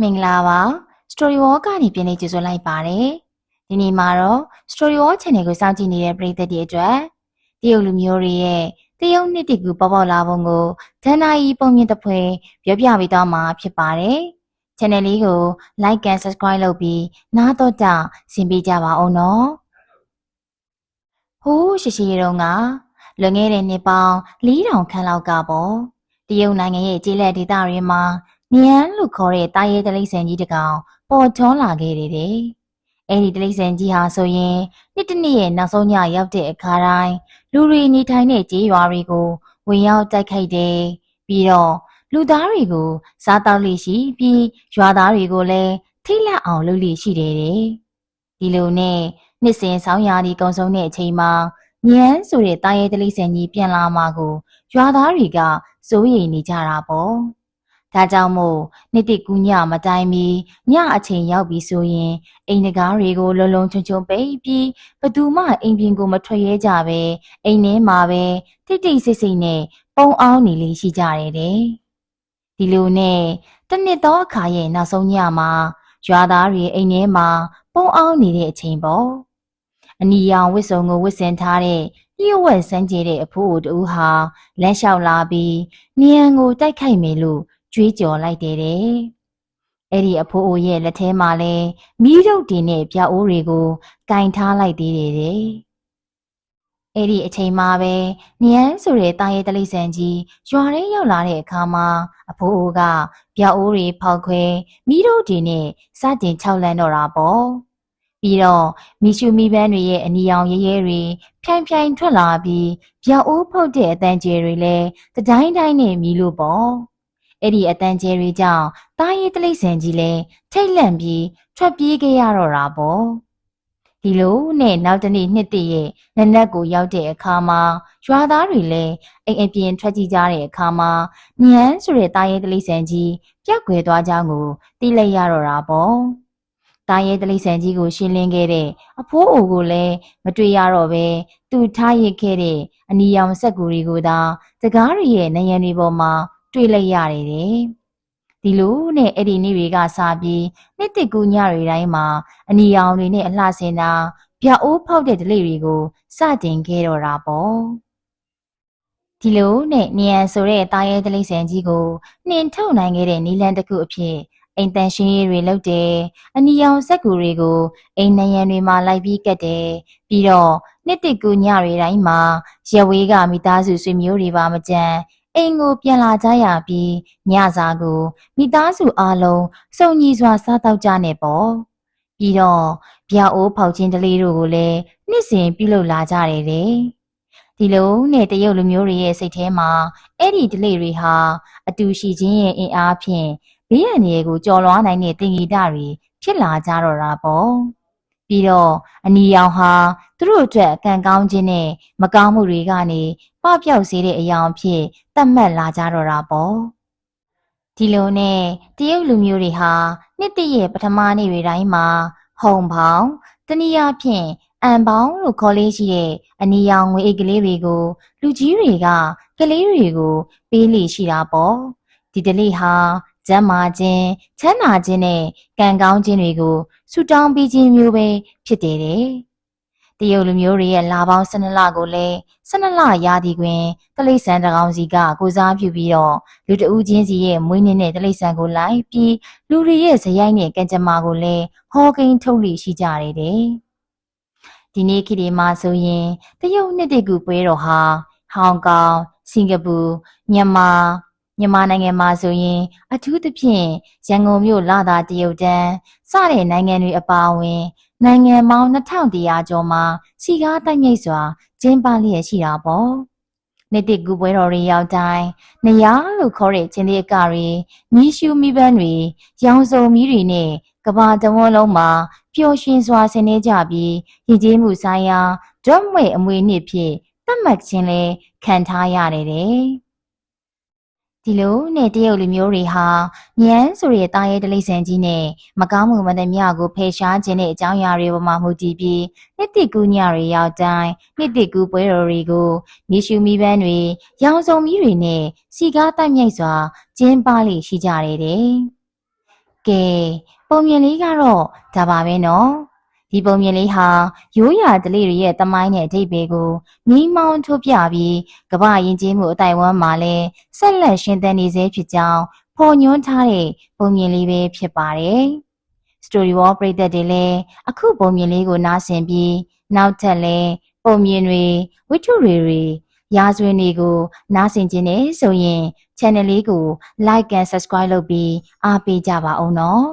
မင်္ဂလာပါ Story Wall ကနေပြန်လေးကြိုဆိုလိုက်ပါတယ်ဒီနေ့မှာတော့ Story Wall Channel ကိုစောင့်ကြည့်နေတဲ့ပရိသတ်တွေအတွက်တရုတ်လူမျိုးတွေရဲ့တရုတ်နှစ်တကူပေါ်ပေါ်လာပုံကိုဒန်နာယီပုံမြင့်တစ်ဖွဲပြောပြပေးသွားမှာဖြစ်ပါတယ် Channel လေးကို Like and Subscribe လုပ်ပြီးနားတော့ကြဆင်ပေးကြပါအောင်နော်ဟိုးရှိရှိရုံကလွန်ခဲ့တဲ့နှစ်ပေါင်း4000ခန့်လောက်ကပေါ့တရုတ်နိုင်ငံရဲ့ကျေးလက်ဒေသတွေမှာ မြန်လို့ခေါ်တဲ့တာရဲတလိမ့်ဆန်ကြီးတကောင်ပေါ်ချောလာခဲ့တယ်တဲ့။အဲဒီတလိမ့်ဆန်ကြီးဟာဆိုရင်နှစ်တစ်နှစ်ရဲ့နောက်ဆုံးညရောက်တဲ့အခါတိုင်းလူတွေနေထိုင်တဲ့ကျေးရွာတွေကိုဝင်ရောက်တိုက်ခိုက်တယ်။ပြီးတော့လူသားတွေကိုစားတောက်လိရှိပြီးရွာသားတွေကိုလည်းထိတ်လန့်အောင်လုပ်လိရှိတယ်တဲ့။ဒီလိုနဲ့နှစ်စဉ်ဆောင်းရာဒီကုံဆုံးတဲ့အချိန်မှာညန်းဆိုတဲ့တာရဲတလိမ့်ဆန်ကြီးပြန်လာမှကိုရွာသားတွေကစိုးရိမ်နေကြတာပေါ့။ ဒါကြောင့်မို့နှစ်တိကူးညမတိုင်မီညအချိန်ရောက်ပြီဆိုရင်အိမ်တကားတွေကိုလုံလုံချုံချုံပိတ်ပြီးဘသူမှအိမ်ပြင်ကိုမထွက်ရဲကြပဲအိမ်ထဲမှာပဲတိတ်တိတ်ဆိတ်ဆိတ်နဲ့ပုံအောင်နေလေးရှိကြတယ်တဲ့ဒီလိုနဲ့တစ်နှစ်သောအခါရဲ့နောက်ဆုံးညမှာရွာသားတွေအိမ်ထဲမှာပုံအောင်နေတဲ့အချိန်ပေါ့အနီရောင်ဝစ်စုံကိုဝစ်စင်ထားတဲ့လျှို့ဝှက်စမ်းကြဲတဲ့အဖိုးအိုတူဟာလက်လျှောက်လာပြီးနီယံကိုတိုက်ခိုက်မယ်လို့ ကြွေးကြော်လိုက်တယ်တဲ့။အဲ့ဒီအဖိုးအိုရဲ့လက်ထဲမှာလဲမီးတုပ်တင်တဲ့ပြအိုးတွေကိုကင်ထားလိုက်သေးတယ်တဲ့။အဲ့ဒီအချိန်မှာပဲနယန်းဆိုတဲ့တာရဲတလိษံကြီးရွာထဲရောက်လာတဲ့အခါမှာအဖိုးအိုကပြအိုးတွေဖောက်ခွဲမီးတုပ်တင်နဲ့စတင်ခြောက်လန့်တော့တာပေါ့။ပြီးတော့မီရှူမီပန်းတွေရဲ့အနီရောင်ရဲရဲတွေဖြိုင်ဖြိုင်ထွက်လာပြီးပြအိုးဖောက်တဲ့အတန်ကျဲတွေလည်းတတိုင်းတိုင်းနဲ့မြည်လို့ပေါ့။ အဲ့ဒီအတန်ကျဲတွေကြောင့်တားရီတိလိဆန်ကြီးလည်းထိတ်လန့်ပြီးထွက်ပြေးခဲ့ရတော့တာပေါ့ဒီလိုနဲ့နောက်တနေ့နှစ်တည့်ရဲ့နနက်ကိုရောက်တဲ့အခါမှာရွာသားတွေလည်းအိမ်အပြင်ထွက်ကြည့်ကြတဲ့အခါမှာညံဆိုတဲ့တားရဲတလိဆန်ကြီးပြက်ကွယ်သွားကြောင်းကိုသိလိုက်ရတော့တာပေါ့တားရဲတလိဆန်ကြီးကိုရှင်းလင်းခဲ့တဲ့အဖိုးအိုကိုလည်းမတွေ့ရတော့ပဲသူထားရစ်ခဲ့တဲ့အနီရောင်ဆက်ကူတွေကိုသာတကားတွေရဲ့နယံတွေပေါ်မှာ တွေ့လိုက်ရတယ်တဲ့ဒီလိုနဲ့အဲ့ဒီနေ့တွေကစပြီးနှစ်တစ်ကူညတွေတိုင်းမှာအနီရောင်တွေနဲ့အလှဆင်တာပြအိုးဖောက်တဲ့ဒလိတွေကိုစတင်ခဲ့တော့တာပေါ့ဒီလိုနဲ့နီယန်ဆိုတဲ့တာရဲဒလိဆန်ကြီးကိုနှင်ထုတ်နိုင်ခဲ့တဲ့နီလန်တစ်ခုအဖြစ်အိမ်တန်ရှင်းရေးတွေလုပ်တယ်အနီရောင်စက်ကူတွေကိုအိမ်နယံတွေမှာလိုက်ပြီးကတ်တယ်ပြီးတော့နှစ်တစ်ကူညတွေတိုင်းမှာရဝေးကမိသားစုဆွေမျိုးတွေပါမကြမ်း အိမ်ကိုပြန်လာကြရပြီးညစာကိုမိသားစုအားလုံးစုံညီစွာစားတော့ကြနေပေါ့ပြီးတော့ဗျာအိုးဖောက်ချင်းတလေးတို့ကိုလည်းနှစ်စဉ်ပြုလုပ်လာကြတယ်တဲ့ဒီလိုနဲ့တရုတ်လူမျိုးတွေရဲ့စိတ်ထဲမှာအဲ့ဒီဒလေးတွေဟာအတူရှိခြင်းရဲ့အင်အားဖြင့်ဘေးရန်တွေကိုကြော်လွှားနိုင်တဲ့တင်ဂီတတွေဖြစ်လာကြတော့တာပေါ့ ပြီးတော့အနီရောင်ဟာသူတို့အတွက်ကံကောင်းခြင်းနဲ့မကောင်းမှုတွေကနေပပျောက်စေတဲ့အရာအဖြစ်သတ်မှတ်လာကြတော့တာပေါ့ဒီလိုနဲ့တရုတ်လူမျိုးတွေဟာနှစ်တည့်ရဲ့ပထမနေ့တွေတိုင်းမှာဟုံပေါင်းတနည်းအားဖြင့်အန်ပေါင်းလို့ခေါ်လေးရှိတဲ့အနီရောင်ငွေအိတ်ကလေးတွေကို လူကြီးတွေကကလေးတွေကို ပေးလိရှိတာပေါ့ဒီတလေးဟာ ကျမ်းမာခြင်းချမ်းသာခြင်းနဲ့ကံကောင်းခြင်းတွေကိုဆုတောင်းပေးခြင်းမျိုးပဲဖြစ်တယ်တဲ့တရုတ်လူမျိုးတွေရဲ့လာပေါင်း12လကိုလည်း12လရာသီတွင်တလိษံတကောင်စီကကိုစားပြုပြီးတော့လူတဦးချင်းစီရဲ့မွေးနေ့နဲ့တလိษံကိုလိုက်ပြီးလူတွေရဲ့ဇယိုက်နဲ့ကံကြမ္မာကိုလည်းဟောကိန်းထုတ်လိရှိကြတယ်တဲ့ဒီနေ့ခေတ်ဒီမှာဆိုရင်တရုတ်နှစ်တကူပွဲတော်ဟာဟောင်ကောင်စင်ကာပူမြန်မာ မြန်မာနိုင်ငံမှာဆိုရင် အထူးသဖြင့်ရန်ကုန်မြို့လာသာတရုတ်တန်းစတဲ့နိုင်ငံတွေအပါအဝင် နိုင်ငံပေါင်း2100ကျော်မှာစီကားတိုက်မြိုက်စွာကျင်းပလျက်ရှိတာပေါ့။နှစ်တစ်ကူပွဲတော်တွေရောက်တိုင်းနေရလို့ခေါ်တဲ့ချင်းလေးအကတွေမီးရှူးမီးပန်းတွေရောင်စုံမီးတွေနဲ့ကဘာတဝန်းလုံးမှာပျော်ရွှင်စွာဆင်နွှဲကြပြီးရည်ကြီးမှုဆိုင်ရာဓာတ်မွေအမွေနှစ်ဖြင့်သတ်မှတ်ခြင်းလဲခံထားရတယ်တဲ့။ ဒီလိုနဲ့တရုတ်လူမျိုးတွေဟာညန်းဆိုတဲ့တာရဲတလိษံကြီးနဲ့မကောင်းမှုမသမျှကိုဖယ်ရှားခြင်းတဲ့အကြောင်းအရာတွေပေါ်မှာမူတည်ပြီးနှစ်တိကူးညတွေရောက်တိုင်းနှစ်တိကူးပွဲတော်တွေကိုမြေရှူမီပန်းတွေရောင်စုံမီးတွေနဲ့စီကားတိုက်မြိုက်စွာကျင်းပလိရှိကြတယ်တဲ့ကဲပုံမြင်လေးကတော့ဒါပါပဲနော် ဒီပုံမြင်လေးဟာရိုးရာဓလေ့တွေရဲ့တမိုင်းနဲ့အဓိပ္ပာယ်ကိုမိမောင်းထုတ်ပြပြီးကမ္ဘာယဉ်ကျေးမှုအတိုင်ဝမ်းမှာလဲဆက်လက်ရှင်သန်နေစေဖြစ်ကြောင်းဖော်ညွှန်းထားတဲ့ပုံမြင်လေးပဲဖြစ်ပါတယ် Story Wall ပရိသတ်တွေလည်းအခုပုံမြင်လေးကိုနားဆင်ပြီးနောက်ထပ်လည်းပုံမြင်တွေဝိထုတွေတွေရာဇဝင်တွေကိုနားဆင်ခြင်းနဲ့ဆိုရင် channel လေးကို like and subscribe လုပ်ပြီးအားပေးကြပါအောင်နော်